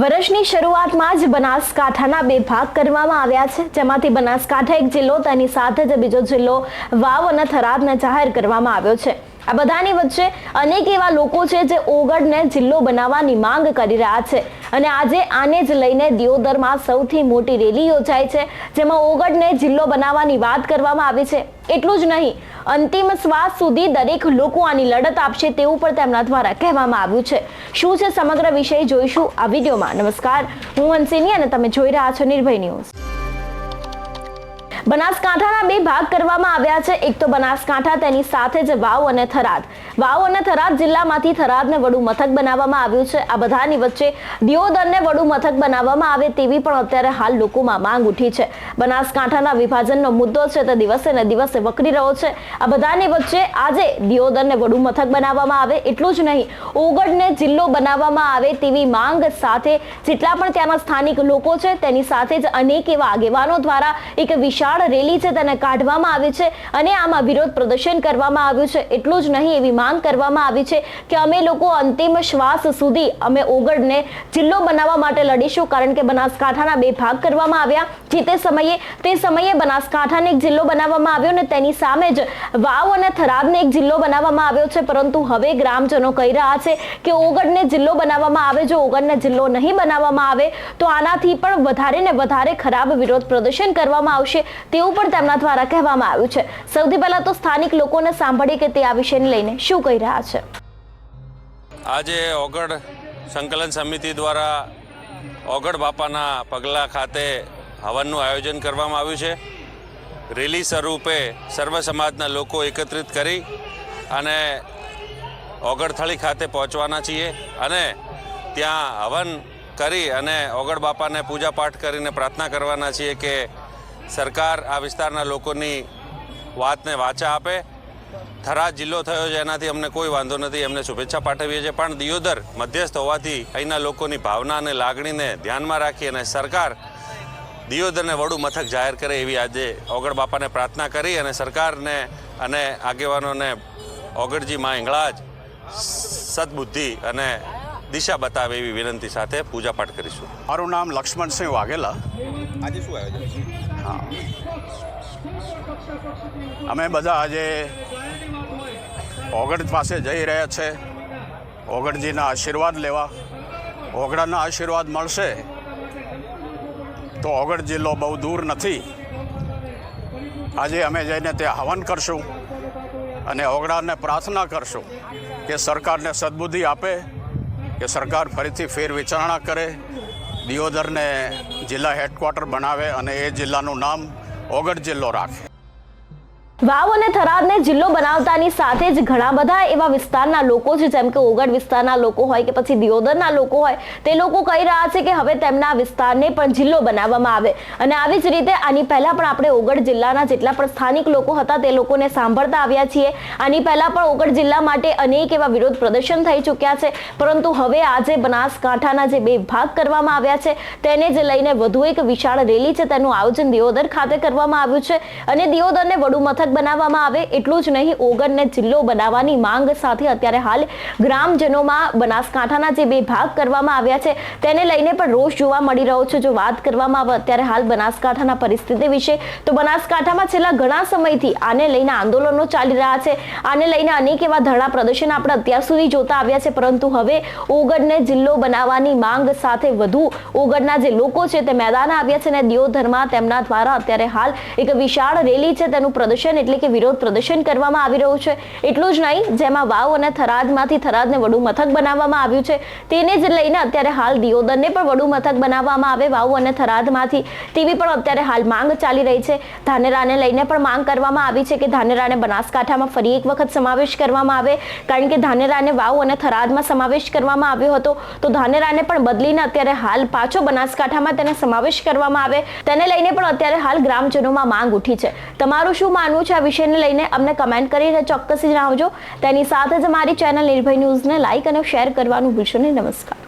વર્ષની શરૂઆતમાં જ બનાસકાંઠાના બે ભાગ કરવામાં આવ્યા છે, જેમાંથી બનાસકાંઠા એક જિલ્લો, તેની સાથે જ બીજો જિલ્લો વાવ અને થરાદને જાહેર કરવામાં આવ્યો છે. આ બધાની વચ્ચે અનેક એવા લોકો છે જે ઓગળને જિલ્લો બનાવવાની માંગ કરી રહ્યા છે. અને આજે આને જ લઈને દિયોદરમાં સૌથી મોટી રેલી યોજાઈ છે, જેમાં ઓગળને જિલ્લો બનાવવાની વાત કરવામાં આવી છે. એટલું જ નહીં, અંતિમ શ્વાસ સુધી દરેક લોકો આની લડત આપશે તેવું પણ તેમના દ્વારા કહેવામાં આવ્યું છે. શું છે સમગ્ર વિષય જોઈશું આ વિડીયોમાં. નમસ્કાર, હું હંસિની અને તમે જોઈ રહ્યા છો નિર્ભય ન્યૂઝ. બનાસકાંઠાના બે ભાગ કરવામાં આવ્યા છે. એક તો બનાસકાંઠા, તેની સાથે જ વાવ અને થરાદ. વાવ અને થરાદ જિલ્લામાંથી થરાદને વડુ મથક બનાવવામાં આવ્યું છે. આ બધાની વચ્ચે દિયોદરને વડુ મથક બનાવવામાં આવે તેવી પણ અત્યારે હાલ લોકોમાં માંગ ઉઠી છે. બનાસકાંઠાના વિભાજનનો મુદ્દો છે તે દિવસે ને દિવસે વકરી રહ્યો છે. આ બધાની વચ્ચે આજે દિયોદરને વડુ મથક બનાવવામાં આવે. એટલું જ નહીં, ઓગળને જિલ્લો બનાવવામાં આવે તેવી માંગ સાથે જેટલા પણ ત્યાંના સ્થાનિક લોકો છે, તેની સાથે જ અનેક એવા આગેવાનો દ્વારા એક વિશાળ રેલી છે તેને કાઢવામાં આવી છે અને આમાં વિરોધ પ્રદર્શન કરવામાં આવ્યું છે. એટલું જ નહીં, એવી માંગ કરવામાં આવી છે કે અમે લોકો અંતિમ શ્વાસ સુધી અમે ઓગળને જિલ્લો બનાવવા માટે લડીશું, કારણ કે બનાસકાંઠાના બે ભાગ કરવામાં આવ્યા જે તે સમયે તે સમયે બનાસકાંઠાને એક જિલ્લો બનાવવામાં આવ્યો ને તેની સામે જ વાવ અને થરાદને એક જિલ્લો બનાવવામાં આવ્યો છે. પરંતુ હવે ગ્રામજનો કહી રહ્યા છે કે ઓગળને જિલ્લો બનાવવામાં આવે, જો ઓગળને જિલ્લો નહીં બનાવવામાં આવે, તો આનાથી પણ વધારે ને વધારે ખરાબ વિરોધ પ્રદર્શન કરવામાં આવશે. તેવું પણ તેમના દ્વારા કહેવામાં આવ્યું છે. સૌથી પહેલા તો સ્થાનિક લોકોને સાંભળીએ કે તે આ વિષયને લઈને શું કહી રહ્યા છે. આજે ઓગળ સંકલન સમિતિ દ્વારા ઓગળ બાપાના પગલા ખાતે હવનનું આયોજન કરવામાં આવ્યું છે. રેલી સ્વરૂપે સર્વ સમાજના લોકો એકત્રિત કરી અને ઓગળથળી ખાતે પહોંચવાના છીએ અને ત્યાં હવન કરી અને ઓગળ બાપાને પૂજા પાઠ કરીને પ્રાર્થના કરવાના છીએ કે સરકાર આ વિસ્તારના લોકોની વાતને વાચા આપે. થરા જિલ્લો થયો છે, એનાથી અમને કોઈ વાંધો નથી. એમને શુભેચ્છા પાઠવીએ છીએ. પણ દિયોદર મધ્યસ્થ હોવાથી અહીંના લોકોની ભાવના અને લાગણીને ધ્યાનમાં રાખી અને સરકાર દિયોદરને વડું મથક જાહેર કરે એવી આજે ઓગળ બાપાને પ્રાર્થના કરી અને સરકારને અને આગેવાનોને ઓગળજી માં ઇંગળાજ સદબુદ્ધિ અને દિશા બતાવે એવી વિનંતી સાથે પૂજાપાઠ કરીશું. મારું નામ લક્ષ્મણસિંહ વાઘેલા. આજે શું આયોજન હા. અમે બધા આજે ઓગળ પાસે જઈ રહ્યા છે. ઓગળજીના આશીર્વાદ લેવા. ઓગડાના આશીર્વાદ મળશે તો ઓગળ જિલ્લો બહુ દૂર નથી. આજે અમે જઈને ત્યાં હવન કરશું અને ઓગળાને પ્રાર્થના કરશું કે સરકારને સદબુદ્ધિ આપે કે સરકાર ફરીથી ફેર વિચારણા કરે, દિયોદરને જિલ્લા હેડક્વાર્ટર બનાવે અને એ જિલ્લાનું નામ ઓગઢ જિલ્લો રાખે. વાવ અને થરાદને જિલ્લો બનાવતાની સાથે જ ઘણા બધા એવા વિસ્તારના લોકો છે, જેમ કે ઓગડ વિસ્તારના લોકો હોય કે પછી દિયોદરના લોકો હોય, તે લોકો કહી રહ્યા છે કે હવે તેમના વિસ્તારને પણ જિલ્લો બનાવવામાં આવે. અને આવી જ રીતે આની પહેલા પણ આપણે ઓગડ જિલ્લાના જેટલા પણ સ્થાનિક લોકો હતા, તે લોકોને સાંભળતા આવ્યા છીએ. આની પહેલા પણ ઓગડ જિલ્લા માટે અનેક એવા વિરોધ પ્રદર્શન થઈ ચૂક્યા છે. પરંતુ હવે આજે બનાસકાંઠાના જે બે ભાગ કરવામાં આવ્યા છે, તેને જ લઈને વધુ એક વિશાળ રેલી છે, તેનું આયોજન દિયોદર ખાતે કરવામાં આવ્યું છે. અને દિયોદરને વડુ મથક બનાવવામાં આવે એટલું જ નહીં ઓગળને જિલ્લો બનાવવાની માંગ સાથે અત્યારે હાલ ગ્રામજનોમાં બનાસકાંઠાના જે બે ભાગ કરવામાં આવ્યા છે, તેને લઈને પણ રોષ જોવા મળી રહ્યો છે. જો વાત કરવામાં આવે અત્યારે હાલ બનાસકાંઠાના પરિસ્થિતિ વિશે, તો બનાસકાંઠામાં છેલ્લા ઘણા સમયથી આને લઈને આંદોલનો ચાલી રહ્યા છે. આને લઈને અનેક એવા ધરણા પ્રદર્શન આપણે અત્યાર સુધી જોતા આવ્યા છે, પરંતુ હવે ઓગળને જિલ્લો બનાવવાની માંગ સાથે વધુ ઓગડના જે લોકો છે તે મેદાન આવ્યા છે અને દિયોધરમાં તેમના દ્વારા અત્યારે હાલ એક વિશાળ રેલી છે, તેનું પ્રદર્શન એટલે કે વિરોધ પ્રદર્શન કરવામાં આવી રહ્યું છે. એટલું જ નહીં, જેમાં વાવ અને થરાદમાંથી થરાદને વડુ મથક બનાવવામાં આવ્યું છે. તેને જ લઈને અત્યારે હાલ દિયોદરને પણ વડુ મથક બનાવવામાં આવે, વાવ અને થરાદમાંથી. તેવી પણ અત્યારે હાલ માંગ ચાલી રહી છે. ધાનેરાને લઈને પણ માંગ કરવામાં આવી છે કે ધાનેરાને બનાસકાંઠામાં ફરી એક વખત સમાવેશ કરવામાં આવે. કારણ કે ધાનેરાને વાવ અને થરાદમાં સમાવેશ કરવામાં આવ્યો હતો. તો ધાનેરાને પણ બદલીને અત્યારે હાલ પાછો બનાસકાંઠામાં તેને સમાવેશ કરવામાં આવે. તેને લઈને પણ અત્યારે હાલ ગ્રામજનોમાં માંગ ઉઠી છે. તમારું શું માનવું છે આ વિષયને લઈને અમને કમેન્ટ કરીને ચોક્કસ જણાવજો તેની સાથે જ મારી ચેનલ નિર્ભય ન્યૂઝને લાઇક અને શેર કરવાનું ભૂલશો નહીં. નમસ્કાર.